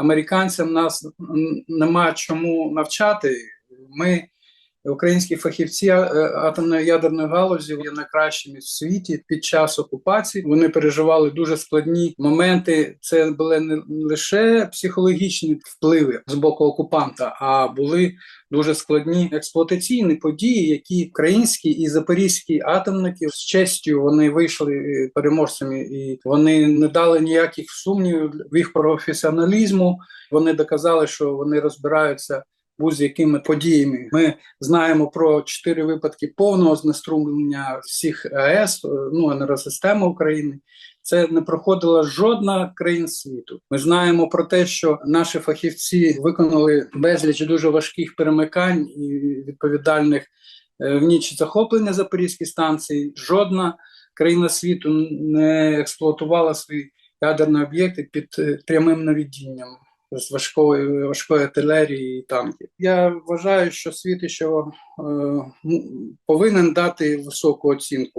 американцям нас нема чому навчати. Ми, українські фахівці е, атомної ядерної галузі, є найкращими в світі під час окупації. Вони переживали дуже складні моменти. Це були не лише психологічні впливи з боку окупанта, а були дуже складні експлуатаційні події, які українські і запорізькі атомники з честю вони вийшли е, переможцями, і вони не дали ніяких сумнівів в їх професіоналізму. Вони доказали, що вони розбираються будь-якими подіями. Ми знаємо про чотири випадки повного знеструмлення всіх АЕС, е, ну енергосистеми України. Це не проходила жодна країн світу. Ми знаємо про те, що наші фахівці виконали безліч дуже важких перемикань і відповідальних е, в ніч захоплення Запорізької станції. Жодна країна світу не експлуатувала свої ядерні об'єкти під е, прямим наведінням з важкої важкої артилерії і танків. Я вважаю, що світ ще е, повинен дати високу оцінку